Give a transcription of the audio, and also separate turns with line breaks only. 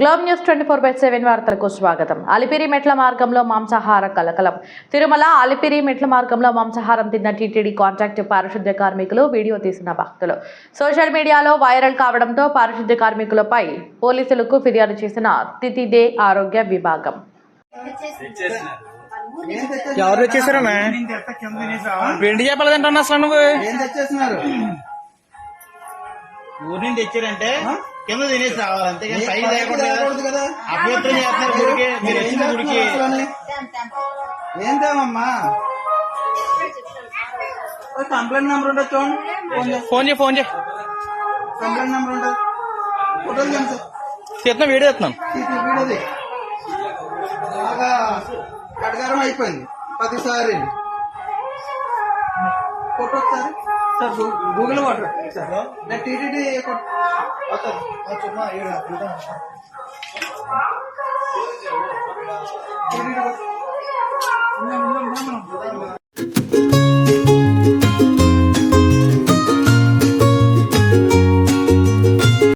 Globe news twenty four by seven వార్తలకు స్వాగతం. అలిపిరి మెట్ల మార్గంలో మాంసాహార కలకలం. తిరుమల అలిపిరి మెట్ల మార్గంలో మాంసాహారం తిన్న టీటీడీ కాంట్రాక్ట్ పారిశుద్ధ్య కార్మికులు వీడియో తీసిన భక్తులు. సోషల్ మీడియాలో వైరల్ కావడంతో పారిశుద్ధ్య కార్మికులపై పోలీసులకు ఫిర్యాదు చేసిన తితిదే ఆరోగ్య విభాగం.
ఎవరు తెచ్చేసారన్నా చేపలు తింటున్నా అసలు నువ్వు?
ఏం తెచ్చేస్తున్నారు?
ఊరి నుంచి తెచ్చారంటే కింద తినేసి రావాలి అంతేగాని పై
పైకి
లేకుండా
కదా?
అభ్యంతరం చేస్తున్నారు గుడికి మీరు వచ్చిన గుడికి
అసలని. ఏం తేమమ్మా ఓ కంప్లైంట్ నెంబర్ ఉంటుంది చూడండి. ఫోన్ చేయి.
ఫోన్ చేయి
కంప్లైంట్ నెంబర్ ఉంటుంది ఫోటోలు తెలుసు
తీస్తున్నా వీడియో తీస్తున్నాను
వీడియోది బాగా కటకారం అయిపోయింది. ప్రతిసారి. ఫోటో ఒకసారి. సార్ గూగుల్ వాటర్ సార్ నేను టీటీడీ టీటీడీ